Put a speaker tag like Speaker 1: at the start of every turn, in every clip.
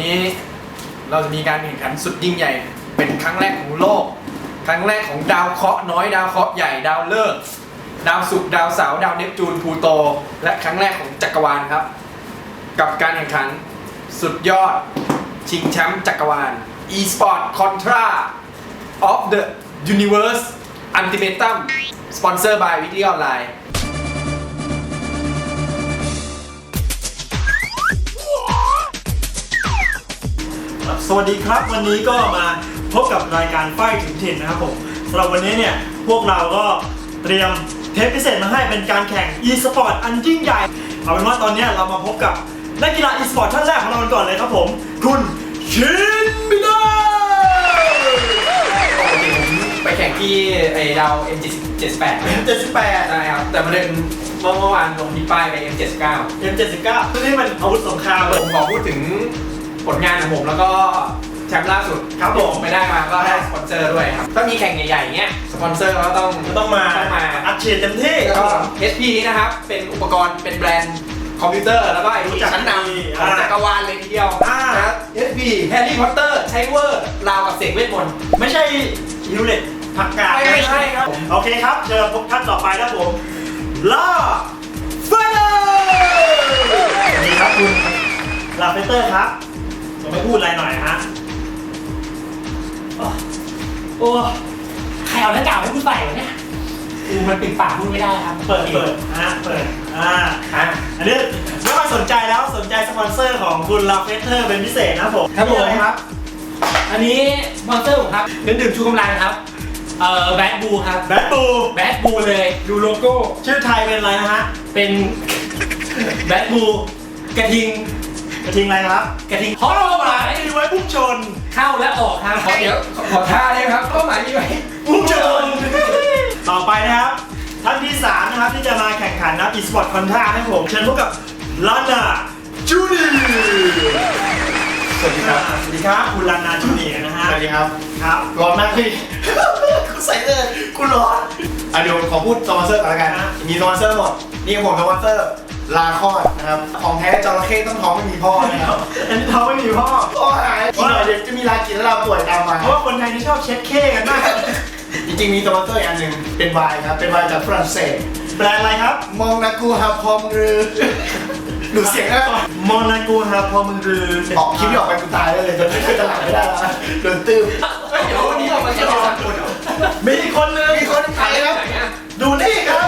Speaker 1: นี้เราจะมีการแข่งขันสุดยิ่งใหญ่ เป็นครั้งแรกของโลก ครั้งแรกของดาวเคราะห์น้อย ดาวเคราะห์ใหญ่ ดาวฤกษ์ดาวศุกร์ ดาวเสาร์ ดาวเนปจูน พลูโต และครั้งแรกของจักรวาลครับ กับการแข่งขันสุดยอด ชิงแชมป์จักรวาล e-sport contra of the universe ultimatum sponsor by weekly online
Speaker 2: สวัสดีครับวันนี้ก็มาพบกับรายการไฟถึงถิ่นนะครับผมสำหรับวันนี้เนี่ยพวกเราก็เตรียมเทปพิเศษมาให้เป็นการแข่ง e-sport อันยิ่งใหญ่ เอาเป็นว่าตอนนี้เรามาพบกับนักกีฬา e-sport ท่านแรกของเรากันก่อนเลยครับผม คุณชินบินา
Speaker 1: ปกติผมไปแข่งที่ไอ้ดาว M78
Speaker 2: 78
Speaker 1: ใช่ครับแต่ประเด็นเมื่อเมื่อวานลงที่ป้ายไป M79
Speaker 2: M79 ซึ่งนี่มันอาวุธสงครามเล
Speaker 1: ผ
Speaker 2: ย
Speaker 1: มขอพูดถึง ผลงานของผมแล้วก็แชมป์ล่าสุด
Speaker 2: ครับผม
Speaker 1: ที่ไปได้มาก็ได้สปอนเซอร์ด้วยครับถ้ามีแข่งใหญ่ๆเงี้ยสปอนเซอร์ก็ต้อง
Speaker 2: ต้องมา
Speaker 1: ต้องมา
Speaker 2: อัดฉีดเต็มที่
Speaker 1: ก็ HP นี้นะครับ เป็นอุปกรณ์เป็นแบรนด์คอมพิวเตอร์แล้วก็ไอ้
Speaker 2: รู้จัก
Speaker 1: ชั้นน
Speaker 2: ดีำ
Speaker 1: ของ
Speaker 2: อ่า
Speaker 1: จักรวาลเลยทีเดียว
Speaker 2: อ่า
Speaker 1: นะครับ HP แฮร์รี่พอตเตอร์ใช้เวอร์ราวกับเสกเวทมนต์
Speaker 2: ไม่ใช่ฮิวเล็ตผักกาด
Speaker 1: ไม่ไม่ใช่ครับ
Speaker 2: โอเคครับเจอพบท่านต่อไปนะผมล่าเฟเตอร์สวัสดีครับคุณลาเฟเตอร์ครับ จะไม่พูดอะไรหน่อยฮะ
Speaker 3: โอ้ใครเอาหน้ากากให้กูใส่วะเนี่ยกูมันปิดปากพูดไม่ได้ครับ
Speaker 2: เปิดเปิดฮะเปิดอ่า
Speaker 1: อะ
Speaker 2: อันนี้ไม่ค่อยสนใจแล้วสนใจสปอนเซอร์ของคุณลาเฟเตอร์เป็นพิเศษนะครับผม
Speaker 3: ครับผม
Speaker 2: มีอะไรครับ
Speaker 3: อันนี้มอนสเตอร์ผมครับเครื่องดื่มชูกำลังครับ เอ่อแบดบูครับ
Speaker 2: แบทบู
Speaker 3: แบดบูเลยดูโลโก้
Speaker 2: ชื่อไทยเป็นอะไรนะฮะ
Speaker 3: เป็นแบดบูกระทิง
Speaker 2: กระทิงอะไรครับ
Speaker 3: กระทิงเพราะเป้าหมาย
Speaker 2: มีไว้พุ่งชน
Speaker 3: เข้าและออกครับ
Speaker 1: ขอเดี๋ยวขอขอท่าได้ไหมครับเป้าหมายมีไว้
Speaker 2: พุ่งชน ต่อไปนะครับ ท่านที่3นะครับที่จะมาแข่งขันนะอีสปอร์ตคอนท่านะครับผมเชิญพบกับลานาจูเนียร์
Speaker 4: สวัสดีครับ
Speaker 2: สวัสดีครับคุณลานาจูเนียร์นะฮะ
Speaker 4: สวัสดีครับ
Speaker 2: ครับ
Speaker 4: ร้อนมากพี่
Speaker 2: คุณใส่เลยคุณร้อน
Speaker 4: อะเดี๋ยวขอพูดสปอนเซอร์ก่อนละกัน
Speaker 2: นะ
Speaker 4: มีสปอนเซอร์หมด นี่ผมสปอนเซอร์ ลาคอดนะครับ ของแท้จระเข้ต้องท้องไม่มีพ่อนะครับ
Speaker 2: อันนี้เขาไม่มีพ่อ
Speaker 4: พ่อหายอีกหน่อยเดี๋ยวจะมีลากินแล้วเราป่วยตามมา
Speaker 2: เพราะว่าคนไทยที่ชอบเช็ดเข้กันมาก
Speaker 4: จริงๆมีสปอนเซอร์อีกอันหนึ่งเป็นไวน์ครับ เป็นไวน์จากฝรั่งเศส
Speaker 2: แบรนด์อะไรครับ
Speaker 4: มองนากูฮาพอมรือดูเสียงนะ
Speaker 2: โมนากูฮาพอมึงรือ
Speaker 4: ออกคลิปนี้ออกไปกูตายได้เลยจะจะหลังไม่ได้แล้วนะโดนตื้ม
Speaker 1: เฮ้ยเดี๋ยววันนี้เรามาแข่งกันคนเหรอ
Speaker 2: มีอีกคนนึง
Speaker 4: มีคนใครครับ
Speaker 1: ไหนอะ
Speaker 2: ดูนี่ครับผมเอง
Speaker 3: แล้ว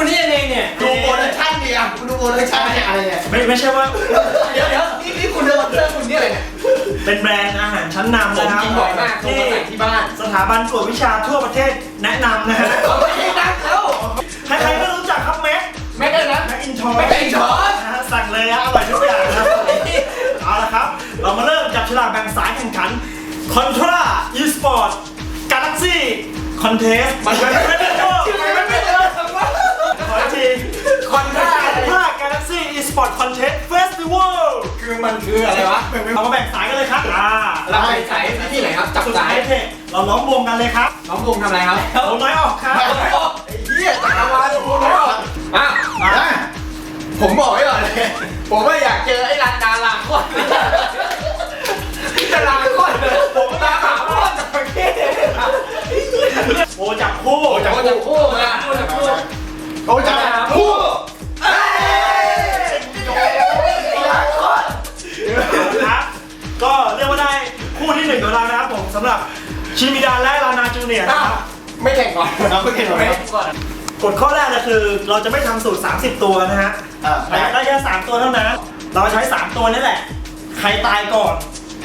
Speaker 3: คุณนี่ยังไงเนี่ย
Speaker 4: ดูโปรดักชั่นดิอะคุณดูโปรดักชั่นเนี่ยอะไรเนี่ย
Speaker 2: ไม่ไม่ใช่ว่า
Speaker 1: เดี๋ยวเดี๋ยวนี่นี่คุณเดินมาเจอคุณนี่อะไรเนี่ย
Speaker 2: เป็นแบรนด์อาหารชั้นนำ
Speaker 1: ผม
Speaker 2: นะครับ
Speaker 1: กินบ่อยมากผม
Speaker 2: ที่
Speaker 1: มาใส่ที่บ้าน
Speaker 2: สถาบันกวดวิชาทั่วประเทศแนะนำนะฮะ
Speaker 1: เขาไม่ได้นักแล้ว
Speaker 2: ใครๆก็รู้จักครับแม็ก
Speaker 1: ไม่ได้นะ
Speaker 2: แม็กอินชอ
Speaker 1: แม็กอินชอร์
Speaker 2: นะฮะสั่งเลยฮะอร่อยทุกอย่างนะครับเอาละครับ เรามาเริ่มจับฉลากแบ่งสายแข่งขัน Contra Esport Galaxy Contest
Speaker 1: มันไม่ได้มัน มันคืออะไรวะ
Speaker 2: เรามาแบ่งสายกันเลยครับอ่า
Speaker 1: เราไปสายที่ไหนครับ จับ
Speaker 2: สุด
Speaker 1: สา
Speaker 2: ท้ายยเทคเราล้อมวงกันเลยครับ
Speaker 1: น้องวงทำอะไรครับ
Speaker 2: เอาน้อยออกครับ
Speaker 1: ไอ้เหี้ยจักรวาลวงไม่ออกอะ
Speaker 4: อะ
Speaker 1: ผมบอกไว้ก่อนเลยผมว่าอยากเจอไอ้ เลย
Speaker 2: คื
Speaker 1: อ
Speaker 2: เราจะ
Speaker 1: ไม่
Speaker 2: ทำสูตร 30 ตัวนะฮะ
Speaker 4: อะ
Speaker 2: แต่ได้แค่3ตัวเท่านั้น เราใช้ 3 ตัวนี่แหละ ใครตายก่อน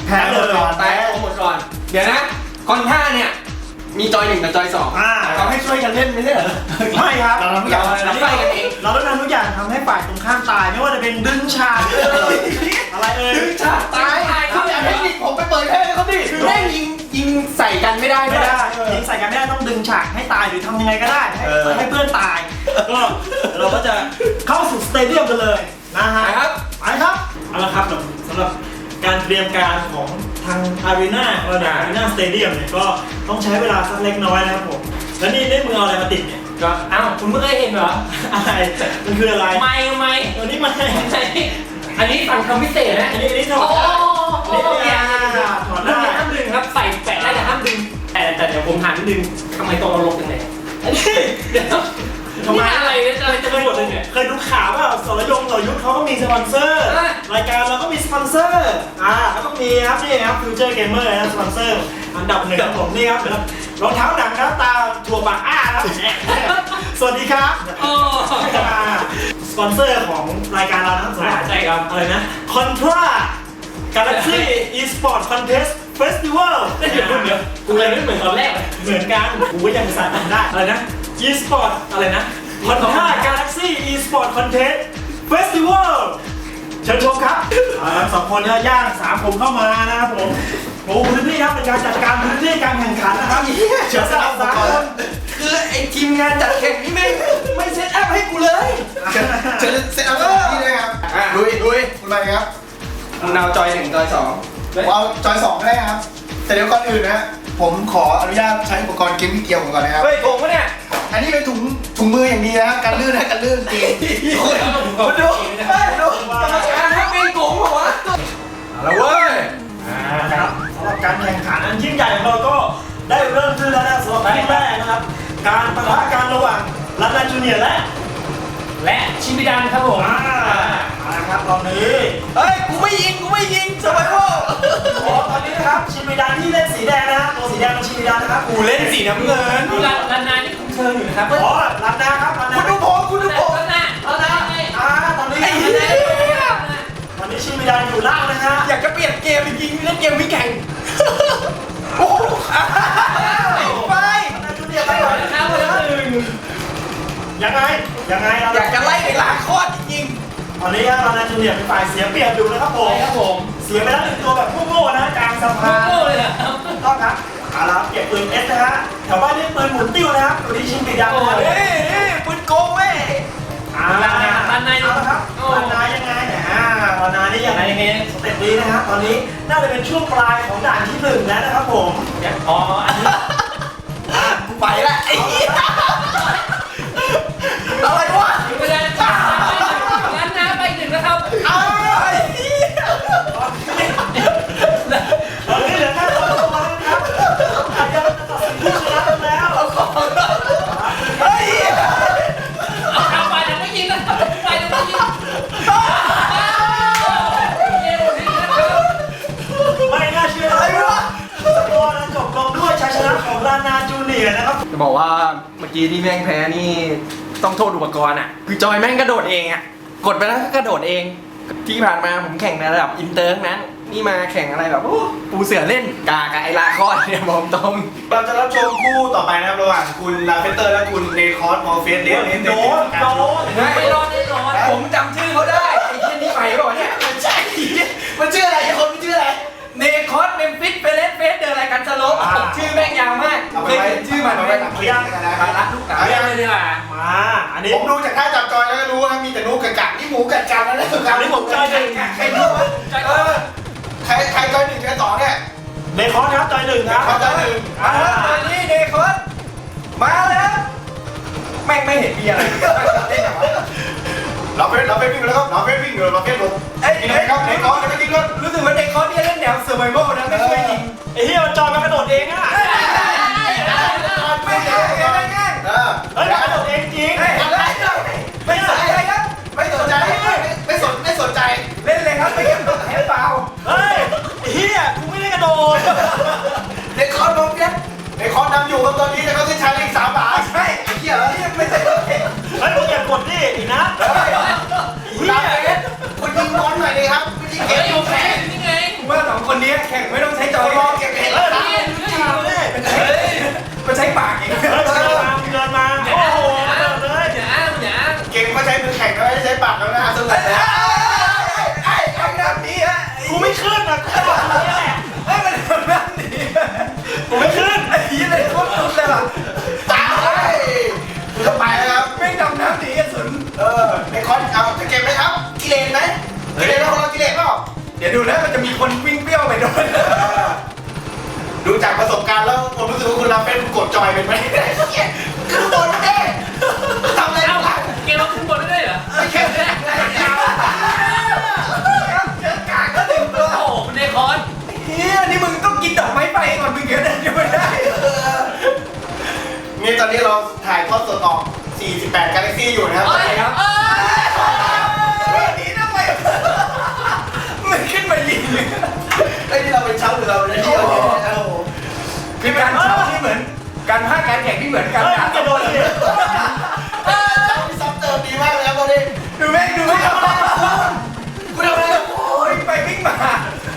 Speaker 2: แพ้เลย
Speaker 1: ตายเอาหมดก่อน เดี๋ยวนะคอนท่าเนี่ย มีจอยหนึ่งกับจอยสอง
Speaker 2: อ่า
Speaker 1: เขาให้ช่วยกันเล่นไม่ใช่เหรอ
Speaker 2: ไม่ครับ
Speaker 4: เราทำทุกอย่าง
Speaker 1: เราไฟกันเอง
Speaker 2: เราต้องทำทุกอย่างทำให้ฝ่ายตรงข้ามตาย ไม่ว่าจะเป็นดึงฉ
Speaker 1: ทำ
Speaker 2: ยังไงก็ได้ให้
Speaker 4: เออ
Speaker 2: ให้เพื่อนตาย ก็เราก็จะเข้าสู่สเตเดียมกันเลยนะฮะ
Speaker 1: นะครับ
Speaker 2: ไปครับเอาละครับสำหรับการเตรียมการของทางอารีนาระดับอารีนาสเตเดียมเนี่ยก็ต้องใช้เวลาสักเล็กน้อยนะครับผมแล้วนี่ได้มือเอาอะไรมาติดเนี่ย
Speaker 3: ก็อ้าวคุณไม่เคยเห็นเหรอ
Speaker 2: อะไรมันคืออะไร
Speaker 3: ไม่ไม่
Speaker 2: อันนี้มัน
Speaker 3: ไม่อันนี้สั่งทำพิเศษนะ
Speaker 2: อันนี้อันนี้ถอ
Speaker 3: โอ้
Speaker 2: ด
Speaker 3: โห
Speaker 2: ได้อันนี้เนี่ยถอด
Speaker 3: รุ่น
Speaker 2: ได้
Speaker 3: นี้ห้ามดึงครับใส่แปะได้แต่ห้ามดึงแต่แต่เดี๋ยวผมถามนิดนึงทำไมตัวเราลงจังเลยอันนี้ เดี๋ยวทำไมอะไรเนี่ยอะไรจะไปหมดเลยเนี่ย
Speaker 2: เคยดูข่าวว่าสรยงสรยุทธเขาก็มีสปอนเซอร์
Speaker 3: อะ
Speaker 2: รายการเราก็มีสปอนเซอร์ อ่าแล้วก็มีครับนี่ครับฟิวเจอร์เกมเมอร์นะสปอนเซอร์ อันดับหนึ่งของผมนี่ครับรองเท้าหนังนะตาถั่วปากอ้าครับ สวัสดีครับ
Speaker 3: โอ้
Speaker 2: อ่าสปอนเซอร์ของรายการเรานะสำหรับ
Speaker 3: ใช่ครับ
Speaker 2: อะไรนะ Contra Galaxy Esport Contest Festival
Speaker 3: เดี๋ยวเดี๋ยวกูเลยไม่เหมือนตอนแรกเลย
Speaker 2: เหมือนกันกูก็ยังสานได้อะไรนะ Esport อะไรนะ Contra Galaxy Esport Contest Festival เชิญชมครับอ่าสองคนเนี่ยย่างสามผมเข้ามานะครับผมโอ้พื้นที่ครับเป็นการจัดการพื้นที่การแข่งขันนะครับเชิญสลับสามคน
Speaker 1: คือไอ้ทีมงานจัดแข่งนี่ไม่ไม่เซตอัพให้กูเลย
Speaker 4: เชิญเชิญเซตอัพสถานที่ด้วยครับ
Speaker 1: อะลุยลุย
Speaker 4: คุณอะไรครับ
Speaker 1: มึงเอาจอยหนึ่งจอยสอง
Speaker 4: ผมเอาจอยสองก็ได้ครับ แต่เดี๋ยวก่อนอื่นนะฮะผมขออนุญาตใช้อุปกรณ์เกมมิ่งเกียร์ผมก่อนนะครับ
Speaker 1: เฮ้ยโกงปะเนี่ย
Speaker 4: อันนี้เป็นถุงถุงมืออย่างดีนะกันลื่นนะกันลื่นจริง
Speaker 1: คุณคุณดูเฮ้ยดูกรรมการถ้าเป็นโกงเหรอวะเอาละเว้ย
Speaker 2: นะครับสำหรับการแข่งขันอันยิ่งใหญ่ของเราก็ได้เริ่มขึ้นแล้วนะสำหรับคู่แรกนะครับ การปะทะกันระหว่างลันนาจูเนียร์และ
Speaker 3: และชิมิดันครับผม
Speaker 2: ตอนนี้
Speaker 1: เฮ้ยกูไม่ยิงกูไม่ยิงสบายโว้
Speaker 2: โอ้ตอนนี้นะครับชิมิดานที่เล่นสีแดงนะฮะตัวสีแดงเป็นชิมิดานนะครับ
Speaker 1: กูเล่นสีน้ำเงิน
Speaker 3: ดูรันรันนานี่คุ้มเชิงอยู่นะครับ
Speaker 2: อ๋อลันนาครับลันนา
Speaker 1: คุณดูผมคุณดูผม
Speaker 3: รันนารันนาไง
Speaker 2: อ่าตอนนี้
Speaker 1: ไอ้เหี้ย
Speaker 2: ตอนนี้ชิมิดานอยู่ล่างนะฮะ
Speaker 1: อยากจะเปลี่ยนเกมจริงๆเล่นเกมวิ่งแข่งโอ้โหไป
Speaker 2: ลันนาจูเนียร์ไปก่อน
Speaker 3: ข้าวแล้วหนึ่ง
Speaker 2: ยังไงยังไงเรา
Speaker 1: อยากจะไล่ไปล้างคอดจริง
Speaker 2: ต อนนี้ครับลันนาจูเนียร์เป็นฝ่ายเสียเปรียบอยู่นะครับผ
Speaker 3: ไป
Speaker 2: ม
Speaker 3: ครับผม
Speaker 2: เสียไปแล้วหนึ่งตัวแบบโง่ๆนะกลางสะพาน
Speaker 3: โง่เลยอะ
Speaker 2: ต้องครับเอาละครับเก็บปืนเอสนะฮะแถวบ้านนี่ปืนหมุนติ้วนะครับตัวนี้ชิมปีดังนะค
Speaker 1: ๆ
Speaker 2: รับ
Speaker 1: เฮ้ยเฮ้ยปืนโกงเว้ย
Speaker 2: เอาละรันนายเอาละครับรันนายยังไงอ่ารันนายนี่ยัง
Speaker 3: อะไร
Speaker 2: ไง
Speaker 3: ยังไง
Speaker 2: สเต็ปนี้นะฮะตอนนี้น่าจะเป็นช่วงปลายของด่านที่หนึ่งแล้วนะครับผม
Speaker 3: อ๋ออันนี้
Speaker 2: อ่า
Speaker 1: กูไปละไอ้เหี้ยอะไร
Speaker 2: จะ
Speaker 3: บ
Speaker 2: อกว่าเมื่
Speaker 1: อกี้ที่แม่งแพ้นี่ต้องโทษอุปกรณ์อะ คือจอยแม่งกระโดดเองอะ กดไปแล้วก็กระโดดเอง ที่ผ่านมาผมแข่งในระดับอินเตอร์ทั้งนั้น นี่มาแข่งอะไรแบบโอ้ปูเสือเล่นกากับไอลาคอดเนี่ยบอกตรง
Speaker 4: เราจะรับชมคู่ต่อไปนะครับระหว่างคุณลาเฟเตอร์และคุณเนคอสมอลเฟสเดสเนส
Speaker 2: โดนโดน
Speaker 3: ไม่รอดแน่นอน
Speaker 1: ผมจำชื่อเขาได้ไอ้เช่นนี้ใหม่เปล่าวะเนี่ยมันใช่มันชื่ออะไรไอ้คนมันชื่ออะไรเนคอสเมมฟิสเฟเลสเฟสเดออะไรกันสโลปชื่อแม่งยาวมาก
Speaker 4: เอาไป
Speaker 1: เคย
Speaker 4: ไว้
Speaker 1: เห็นชื่อมัน
Speaker 4: เคียนกันะครับ
Speaker 1: ละลูกหนา
Speaker 3: เรียกเลยดีกว่า
Speaker 2: มา อันนี้
Speaker 4: ผมดูจากท่าจับจอยแล้วก็รู้ว่ามีแต่นูกัดกัดนี่หมูกัดกันแล้วนะครั
Speaker 2: อันนี้ผมจอยหนึ่ง
Speaker 4: ใครรู้วะเออใครใครจอยหนึ่งจอยสองเนี่ย
Speaker 2: เนคอสครับจอยหนึ่งครับ
Speaker 4: จอยหนึ่ง
Speaker 1: มาแล้วมานี่เนคอสมาแล้วแม่งไม่เห็นมีอะไรเล่นเหรอ
Speaker 4: เราเฟสเราเฟสวิ่งแล้วครับเราเฟสวิ่งอยู่เราเฟสลง
Speaker 1: เอ้ย
Speaker 4: กินอะไรครับเนคอสจะไปกินรถ
Speaker 1: รู้สึกว่าเนคอสเนี่ยเล่นแนวเซอร์ไวโนะไม่เคยยิง
Speaker 2: ไอ้เหี้ยมันจอยมันกระโดดเองอะ
Speaker 1: ไม่ง่ายไม่ง่าย
Speaker 4: เออ
Speaker 2: เฮ้ยมันกระโดดเองจริง
Speaker 1: เฮ้ยไม่สนใจครับ
Speaker 4: ไม่สนใจไม่สนไม่สนใจ
Speaker 1: เล่นเลยครับไม่เก็บแพ้เปล่า
Speaker 2: เฮ้ยไอ้เหี้ยกูไม่ได้กระโดด
Speaker 4: เนคอสลงเนี่ยเนคอสนำอยู่ครับตอนนี้แต่เขาเส้นชัยอีกสามบาท
Speaker 1: ใช่ไอ้เหี้ยไม่ใช่เฮ้ย
Speaker 2: เฮ้ยมึงอย่ากดดิอีกนะ
Speaker 4: คุณลาเฟสคุณยิงบอลหน่อยดีครับคุณยิง
Speaker 3: เฮ้
Speaker 4: เก็
Speaker 3: ย
Speaker 4: บ
Speaker 3: อยู่แพ้นี่ไง
Speaker 1: ผมว่าสองคนนี้แข่งไม่ต้องใช้จ
Speaker 4: จ
Speaker 1: อ
Speaker 4: อย
Speaker 1: ย
Speaker 4: รอเก็บเห็ด
Speaker 2: เฮ้ย
Speaker 4: ครับ
Speaker 2: นี่ดูจ ริงเลย
Speaker 3: เฮ้ย
Speaker 1: มันใช้ปากเอง
Speaker 2: เฮ้ยเดินมาเดินมาโอ้โหเดินเลย
Speaker 3: อย่าอ้างอย่าอ้าง
Speaker 4: เก่งมาใช้มือแข่งไม่ได้ใช้ปากแล้วนะสนุกนะ
Speaker 1: ไอ้ไอ้น้ำนี้ฮะ
Speaker 2: กูไม่ขึ้นนะกูบอกมึงนี่แหละ
Speaker 1: ไอ้มันทำน้ำนี้
Speaker 2: กูไม่ขึ้น
Speaker 1: ไอ้ยี่เลยโคตรสุดเลยว่ะ
Speaker 4: ตายคุณจะไปแล้วครับ
Speaker 1: ไม่ดำน้ำหนีกระสุน
Speaker 4: เออเนคอส จอยเป็นไหมคือบนเด้ทำอะไรเอ้างเกมเรา
Speaker 1: ขึ้นบนได้เหรอไม่
Speaker 4: แค่แรกแรกยาวเจอกากก็ถึงตัวโอ้โหเดคอนเฮียนี่มึงต้องกินดอกไม้ไป
Speaker 3: ก่อ
Speaker 4: นมึง
Speaker 3: เกิดอะไร
Speaker 4: ไม่
Speaker 3: ได้
Speaker 4: นี่ตอนนี้เราถ่ายทอดสดออก 48 กาแล็กซี่อยู่นะครับ
Speaker 3: ตอนนี้ครั
Speaker 1: บไม่ยวันนี้ทำไมมันขึ้นมายิง
Speaker 4: ไอ้ที่เราเป็นเช้าหรือเราเป็นเที่ยวเนี่ยโอ้โห
Speaker 1: คือการเช้าที่เหมือน การพากย์การแข่งที่เหมือนการ
Speaker 2: เฮ้ย
Speaker 1: ด่า
Speaker 2: มึงจะโดนดิ
Speaker 4: เช้าที่ซ้ำเติมดีมากเลยครับตอนนี้
Speaker 1: ดูแม่งดูแม่ง
Speaker 4: คุณทำอะไร
Speaker 1: โอ้ยไปวิ่งมา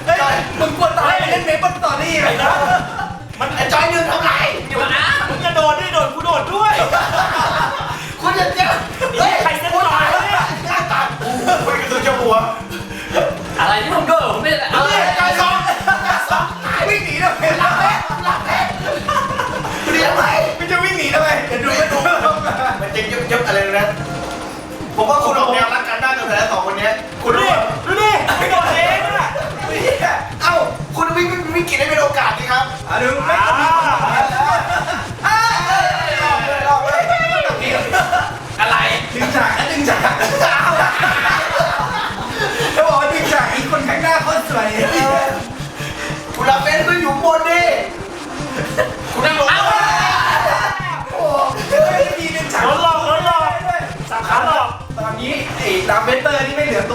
Speaker 1: เฮ้ยมึงกลัวตายไปเล่นเมเปิลสตอรี่ไหมนะ
Speaker 4: มันไอ้จอยหนึ่งทำไร
Speaker 3: เดี๋ยวนะ
Speaker 2: มึงจะโดนดิโดนกูโดดด้วย
Speaker 4: คุณจะเจอ
Speaker 2: เฮ้ยใครจะตายแล้วเนี่ย
Speaker 4: หน้าตาโอ้โหคุยกับตัวเจ้าหัว
Speaker 3: อะไรที่ผมโดนผมไม่ได้เอา
Speaker 4: เฮ้ยจอยสองจอยสองตาย
Speaker 1: วิ่งหนีทำไมล่ะ
Speaker 4: เยุบยุบอะไรนะ ผมว่าคุณออกแนวรักกันได้กันแต่ละสองคนนี้คุณรู้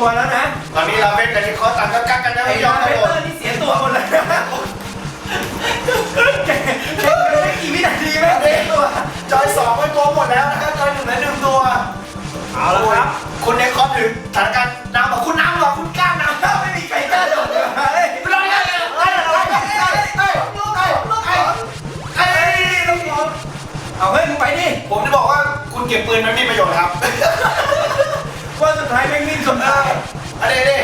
Speaker 1: ตัวแล้วนะ
Speaker 4: ตอนนี้เราเป็นกันที่คอตังก็กักกันนะ
Speaker 1: ไอ้
Speaker 4: ไม่ยอ
Speaker 1: ดามม
Speaker 4: ค
Speaker 1: เบ
Speaker 4: รับผม
Speaker 1: เตอร์นี่เสียตัวหมดเลยนะแข่งกันไม่กี่วินาทีแม่งเสียตัว
Speaker 4: จอยสองไม่ตัวหมดแล้วนะครับจอยหนึ่งและหนึ่งตัว
Speaker 2: เอาละครับ
Speaker 4: คุณในคอถึงสถานการณ์น้ำบอกคุณน้ำบอกคุณกล้านำ
Speaker 1: ไม่มีใครกล้าโดดเลยเฮ้ย
Speaker 4: คุณลองเลยเฮ้ยเฮ้ยเฮ้ยเฮ้ยเฮ้ยเฮ้ยเฮ้ย
Speaker 1: ต้องยอมเอาเฮ้ยมึงไปดิ
Speaker 4: ผมจะบอกว่าคุณเก็บปืนมันไม่มีประโยชน์ครับ
Speaker 1: ว่าสุดท้ายแม่งนิ่ งจนได้
Speaker 4: อะไรดิ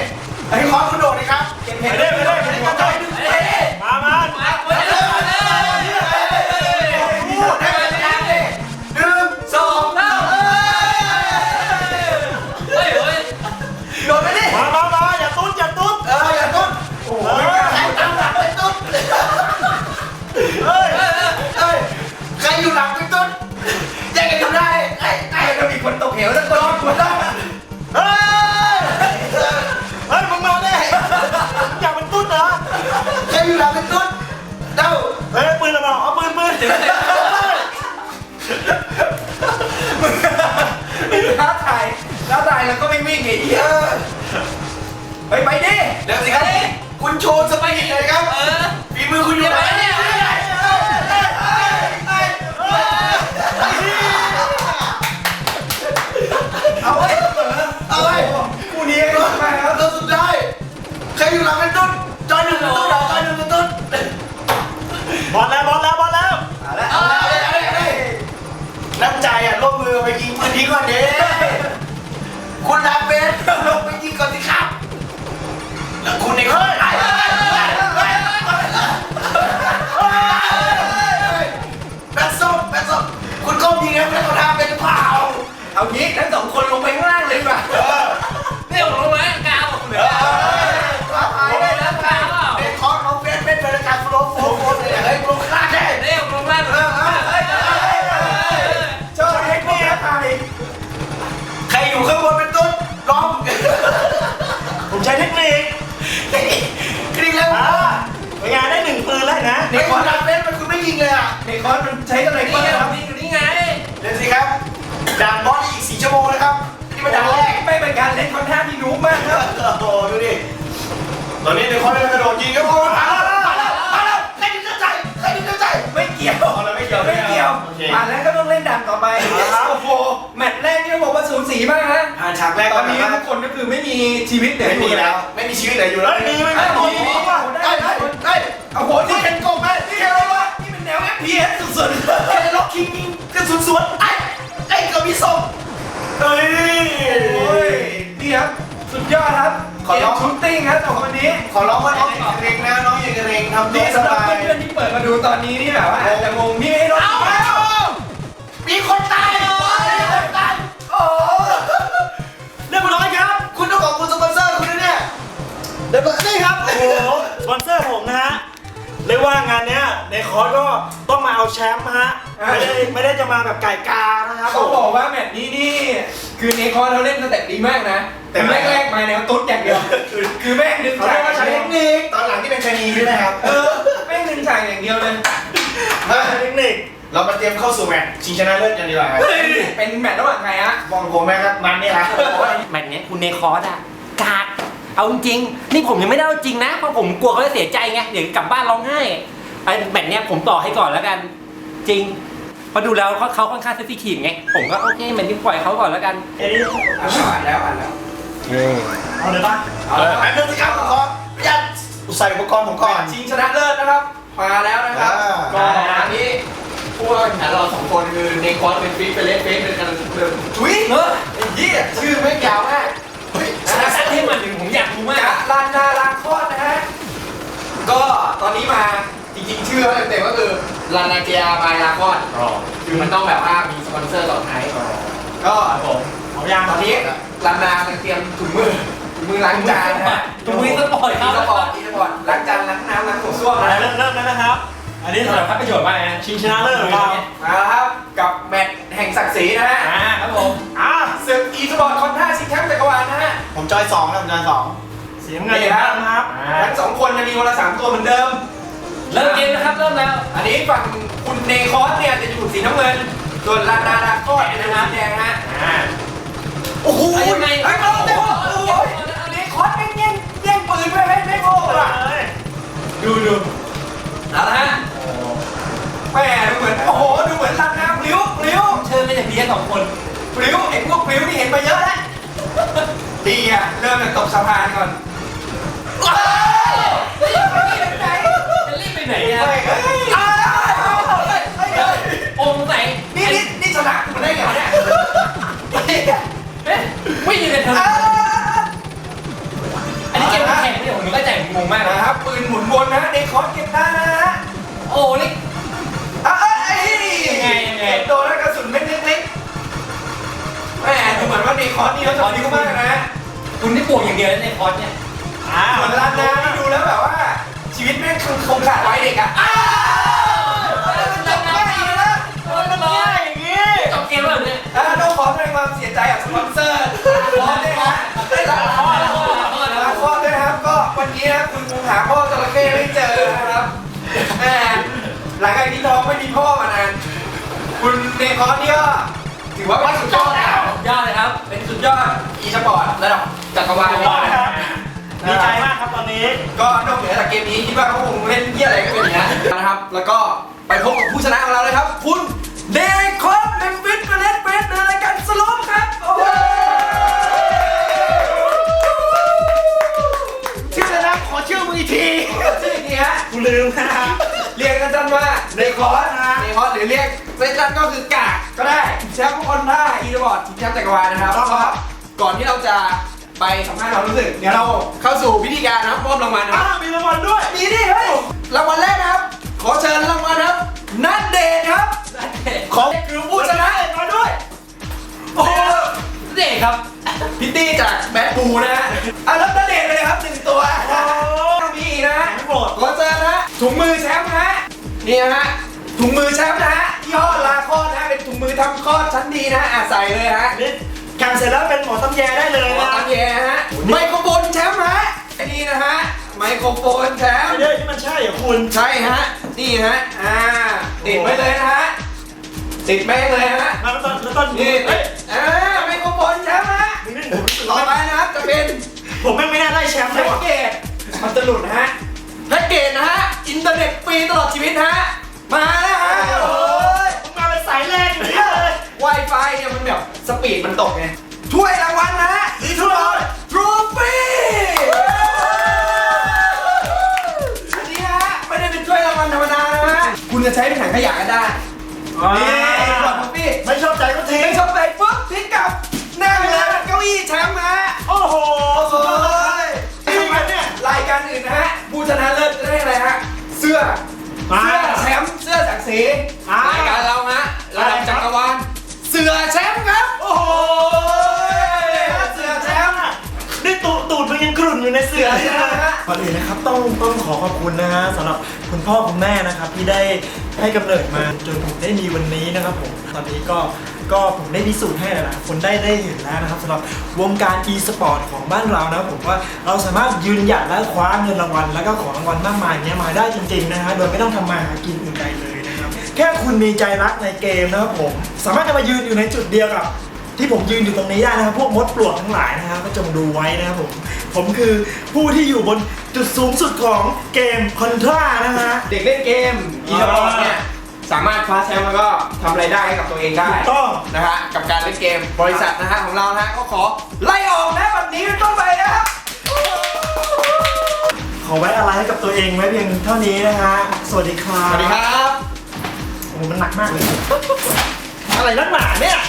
Speaker 4: ไอ้คอคุณโดดดิครับ
Speaker 1: เก็บเห็ด
Speaker 2: เด้ไปเด้
Speaker 4: ไอ้กระจาย ดีก
Speaker 1: ว่า
Speaker 2: เนี่
Speaker 4: ย
Speaker 3: ผมลงมากาวผมเหนือ
Speaker 1: ท้าทายได้แล้ว
Speaker 3: กาวเปล่า
Speaker 4: ในคอร์สของเฟสเป็นรายการฟล์โฟล์โฟล์เลยเฮ้ยลงข้าง ดูดิตอนนี้ในคอร์สกระโดดยิงครับโอ้มาแล้วมาแล้วมาแล้วใครดึงเข้าใจใครดึงเข้าใจ
Speaker 1: ไม่เกี่ยว
Speaker 4: อ๋อเราไม่เกี่ยว
Speaker 1: ไม่เกี่ยว
Speaker 4: โอเค
Speaker 1: ผ่านแล้วก็ต้องเล่นดันต่อไปโอ้โหแมตช์แรกนี่ต้องบอกว่าสูสีมากนะ
Speaker 4: ผ่านฉากแรก
Speaker 1: ตอนนี้ทุกคนก็คือไม่มีชีวิตเหลือ
Speaker 4: ไม่
Speaker 1: อยู่
Speaker 4: มีแล้
Speaker 1: แล้วว
Speaker 4: ไม่มีชีวิตเหลืออยู่แล้ว
Speaker 2: เฮ้ยมีไม่
Speaker 1: ไอ้
Speaker 2: มี
Speaker 1: โหนี่ได้ได้ได้เอาโหนี่เป็นกบนะนี่อะไรวะนี่เป็นแนว FPS สุด
Speaker 4: แค่ล็อกคิงยิงกระสุนสวนไอ้ไอ้ก็มีส่งเฮ้ย
Speaker 1: ๆโอ้ยนี่ครับสุดยอดครับ
Speaker 4: ขอร้อง
Speaker 1: เกมชุตติ้งครับสองคนนี้
Speaker 4: ขอร้องว่าน้องอย่าเกรงนะน้องอย่าเกรงทำตั
Speaker 1: นี่
Speaker 4: วส
Speaker 1: สำหรับบา
Speaker 4: ย
Speaker 1: เพื่อนๆที่เปิดมาดูตอนนี้นี่แบบว่าอาจจะงงนี่ไอ้รถ
Speaker 4: มีคนตายมีคนตาย
Speaker 1: โอ้
Speaker 2: เรียบร้อยครับ
Speaker 4: คุณต้องขอบคุณสปอนเซอร์คุณนะเนี่ยเดี๋ยวนี่ครับ
Speaker 2: โอ้โหสปอนเซอร์ผมนะฮะเรียกว่างานเนี้ยในคอร์สก็ต้องมาเอาแชมป์ฮะไม่ได้ไม่ได้จะมาแบบไก่กานะครับ
Speaker 1: เขาบอกว่าแมตช์นี้นี่คือเนคอนเขาเล่นสเต็ปดีมากนะ แต่แรกๆมาแนวตุ๊ดอย่างเดียว คือแม่งดึง
Speaker 2: เขา
Speaker 1: ฉา
Speaker 2: เรีย
Speaker 1: ก
Speaker 2: กว่าใช้เทคนิค
Speaker 4: ตอนหลังที่เป็นชะนีใช่ไหมครับ
Speaker 1: เออแม่งดึงฉากอย่างเดียวเลย
Speaker 2: ใช้เทคนิค
Speaker 4: เรามาเตรียมเข้าสู่แมตช์ชิงชนะเลิศกันดีกว่าครับ
Speaker 1: เป็นแมตช์ระหว่างใครฮะ
Speaker 4: มองผมไหมครับมันเนี่ยนะ
Speaker 3: แมตช์เนี้ยคุณเนคอร์สอะกากเอาจริงๆนี่ผมยังไม่ได้เอาจริงนะเพราะผมกลัวเขาจะเสียใจไงเดี๋ยวกลับบ้านร้องไห้ไอ้แมตช์เนี้ยผมต่อให้ก่อนแล้วกัน จริงเพอดูแล้วเขาเขาค่อนข้างเซนซิทีฟไงผมก็โอเคแมตช์นี้ปล่อยเขาก่อนแล้วกัน
Speaker 2: เอ้ย
Speaker 1: อ่านแล้วอ่านแล้วอ่า นแล้ว
Speaker 2: เอาเลยปะ
Speaker 1: เอาละ
Speaker 4: แป๊บนึงสิครับผมขอยัดใส่อุปกรณ์ผมก่อน
Speaker 1: ชิงชนะเลิศนะครับ มาแล้วนะครับ
Speaker 4: อ่า
Speaker 1: ก็อันนี้ผู้ว่าแข่งขันเราสองคนคือเนคอนเป็นฟิกเป็นเลสเฟสเป็นกันเดิมทุย
Speaker 3: เออ
Speaker 1: ไอ้เหี้ยชื่อไม่งยาวมากเฮ้ย
Speaker 3: สักที่มาถึงผมอยากรู้มาก
Speaker 1: จะลานนาลานคอดนะฮะ ก็ตอนนี้มาจริงๆ ชื่อเขาเต็มๆก็คือลานาเกียบายลาคอด คือมันต้องแบบว่ามีสปอนเซอร์ต่อท้ายก็
Speaker 2: ผมเอายาง
Speaker 1: ตอนนี้ ลานนาเตรียมถุงมือถุงมือล้างจานนะฮะ
Speaker 3: ถุงมือสปอร์ตค
Speaker 1: อี
Speaker 3: รับ
Speaker 1: สปอร์ตอีสปอร์ตล้างจานล้างน้ำล้างหัวส้วม
Speaker 2: อะไร
Speaker 1: นะ
Speaker 2: เริ่มเริ่มแล้วนะครับ อันนี้
Speaker 3: นี่
Speaker 2: สำ
Speaker 3: สำ
Speaker 2: ห
Speaker 3: ห
Speaker 2: รั
Speaker 3: รั
Speaker 2: บบ
Speaker 3: ประโยชน์มากนะ
Speaker 2: ชิงชนะเลิศของเรา
Speaker 1: มาแล้วครับ กับแมตช์แห่งศักดิ์ศรีนะฮะ
Speaker 3: อ่าครับผม
Speaker 2: อะ
Speaker 1: ศึกอีสปอร์ตคอนท่าชิงแชมป์จักรวาลนะฮะ
Speaker 4: ผมจอยสองนะผมจอยสอง
Speaker 2: เสียงเงินนะครับ
Speaker 1: ทั้งสองคนจะมีคนละสามตัวเหมือนเดิม
Speaker 3: เริ่มเกมนะครับเริ่มแล้ว
Speaker 1: อันนี้ฝั่งคุณเนคอสเนี่ยจะอยู่สีน้ำเงิน ส่วนลานาดาก็นะครับแดงฮะ
Speaker 3: อ่า
Speaker 1: โอ้โห
Speaker 3: ไอ้ยังไง
Speaker 1: ไอ้เราเดี๋ยวโอ้ยเนคอสแม่งแย่งแย่งปืนไปให้ไม่โง่อะดูดูเอาละฮะแหม่ดูเหมือนโอ้โหดูเหมือนลานาพลิ้วพลิ้ว
Speaker 3: เชิญมาจากเบียร์สองคน
Speaker 1: พลิ้วไอ้พวกพลิ้วนี่เห็นมาเยอะแล้วดีอะเริ่มจากตกสะพานก่อนว้าวไปไหน
Speaker 3: จะรีบไปไหน
Speaker 1: เฮ้
Speaker 3: อะ
Speaker 1: ก
Speaker 3: อย่างเดี
Speaker 1: ยว
Speaker 3: ในคอร์สเนี่ย
Speaker 2: อ่า
Speaker 1: ส่วนลานนานี่ดูแล้วแบบว่า ชีวิตแม่งคงขาดไว้เด็กอะอ้าวมันจบง่ายอีกแล้ว
Speaker 2: มันง่ายอย่างนี้
Speaker 3: จบเกมแล้วเนี่ย
Speaker 1: อ่าต้องขอแสดงความเสียใจกับสปอนเซอร์คอสด้วยนะได้ลาคอสลาคอสด้วยนะครับก็วันนี้นะคุณคงหาพ่อจระเข้ไม่เจอนะครับแหมหลังจากที่ท้องไม่มีพ่อมานานคุณเนคอสนี่ก็ถือว่าเป็นสุดยอดแล้ว
Speaker 3: ยอดเลยครับ
Speaker 1: เป็นสุดยอดอีสปอร์ตระดับจักรวาล
Speaker 2: สุดยอดนะครับ ดีใจมากครับตอนนี้
Speaker 1: ก็นอกเหนือจากเกมนี้คิดว่าเขาคงเล่นเยี่ยอะไรก็เป็นอย่างนี้นนะครับ แล้วก็ไปพบกับผู้ชนะของเราเลยครับ คุณเดคอนเมมฟิสเฟสเฟสในรายการสโลปครับโอ้โหชื่ออะไรนะขอชื่อมึงอีกทีชื่ออีกทีฮะ
Speaker 2: กูลืมนะ
Speaker 1: เรียกกันสั้นว่าเดคอนนะเดคอนหรือเรียกสั้นๆก็คือกากก็ได้แชมป์คอนท่าอีสปอร์ตทีมแชมป์จักรวาลนะครับก็ก่อนที่เราจะ ไปสัมภาษณ์ความรู้สึก เดี๋ยวเราเข้าสู่พิธีการนะครับมอบรางวัลนะครับ
Speaker 2: อ่ามีรางวัลด้วย
Speaker 1: มีดิเฮ้ยรางวัลแรกนะครับ ขอเชิญรางวัลครับ นัดเดทครับ ของคือผู้ชนะมาด้วย โอ้โห
Speaker 3: เด็กครับ
Speaker 1: พิตตี้จากแบทบูนะฮะอะรับนัดเดทไปเลยครับหนึ่งตัวมีอีกนะฮะ
Speaker 2: ไม่หมด
Speaker 1: ขอเชิญนะฮะถุงมือแชมป์นะฮะนี่นะฮะถุงมือแชมป์นะฮะยี่ห้อลาคอนะฮะเป็นถุงมือทำคลอดชั้นดีนะฮะอะใส่เลยฮะ
Speaker 2: นี่ แข่งเสร็จแล้วเป็นหมอตำแยได้เลย
Speaker 1: หมด
Speaker 2: นะ
Speaker 1: ตามแย่ฮะ ไมโครโฟนแชมป์ฮะอันนี้นะฮะ ไมโครโฟนแชมป์
Speaker 2: ไม่ได้ที่มันใช่เหรอคุณ
Speaker 1: ใช่ฮะ นี่ฮะ อ่า ติดไว้เลยนะฮะ ติดแม่งเลยฮะ
Speaker 2: แล้วตอนแล้วตอน
Speaker 1: นี่
Speaker 2: เฮ้ย
Speaker 1: อ่าไมโครโฟนแชมป์ฮะ
Speaker 2: มึงนี่ผมรู้สึก
Speaker 1: ต่
Speaker 2: ร้
Speaker 1: อ
Speaker 2: อน
Speaker 1: ไปนะครับ จะเป็น
Speaker 2: ผมแม่งไม่น่าได้แชมป์เล
Speaker 1: แพ็
Speaker 2: ย
Speaker 1: ก
Speaker 2: ว่ะ
Speaker 1: เกจมันจะหลุดนะฮะแพ็กเกจนะฮะ อินเทอร์เน็ตฟรีตลอดชีวิตฮะ มาแล้วฮะ โอ้ Wi-Fi เนี่ยมันแบบสปีดมันตกไงถ้วยรางวัลนะฮะอีทูบอลทรูฟี่อันนี้ฮะไม่ได้เป็นถ้วยรางวัลธรรมดานะฮะคุณจะใช้เป็นถังขยะก็ได้นี่กดทรูฟี่
Speaker 2: ไม่ชอบใจก็ทิ้ง
Speaker 1: ไม่ชอบไปปุ๊บทิ้งกลับนั่งเลยเก้าอี้แชมป์ฮะ
Speaker 2: โอ้โห
Speaker 1: โอ้ย
Speaker 2: นี่ องต้องขอขอบคุณนะฮะสำหรับคุณพ่อคุณแม่นะครับ ที่ได้ให้กำเนิดมาจนผมได้มีวันนี้นะครับผมตอนนี้ก็ก็ผมได้พิสูจน์ให้หลายๆคนได้ได้เห็นแล้วนะครับสำหรับวงการ e-sport ของบ้านเรานะครับผมว่าเราสามารถยืนหยัดและคว้าเงินรางวัลแล้วก็ของรางวัลมากมายเนี้ยมาได้จริงๆนะฮะโดยไม่ต้องทำมาหากินอื่นใดเลยนะครับแค่คุณมีใจรักในเกมนะครับผมสามารถจะมายืนอยู่ในจุดเดียวกับ ที่ผมยืนอยู่ตรงนี้ได้นะครับ พวกมดปลวกทั้งหลายนะครับ ก็จงดูไว้นะครับผม ผมคือผู้ที่อยู่บนจุดสูงสุดของเกมคอนทรานะฮะ
Speaker 1: เด็กเล่นเกมอีสปอร์ตเนี่ยสามารถคว้าแชมป์แล้วก็ทำรายได้ให้กับตัวเองได้
Speaker 2: ถูกต้อง
Speaker 1: นะฮะกับการเล่นเกมบริษัทนะฮะของเรานะฮะก็ขอไล่ออกนะแบบนี้เป็นต้นไปนะครับ
Speaker 2: ขอไว้อะไรให้กับตัวเองไว้เพียงเท่านี้นะฮะ สวัสดีครับ
Speaker 1: สวัสดีครับ
Speaker 2: โอ้โหมันหนักมากเลย อะไรนักหนาเนี่ย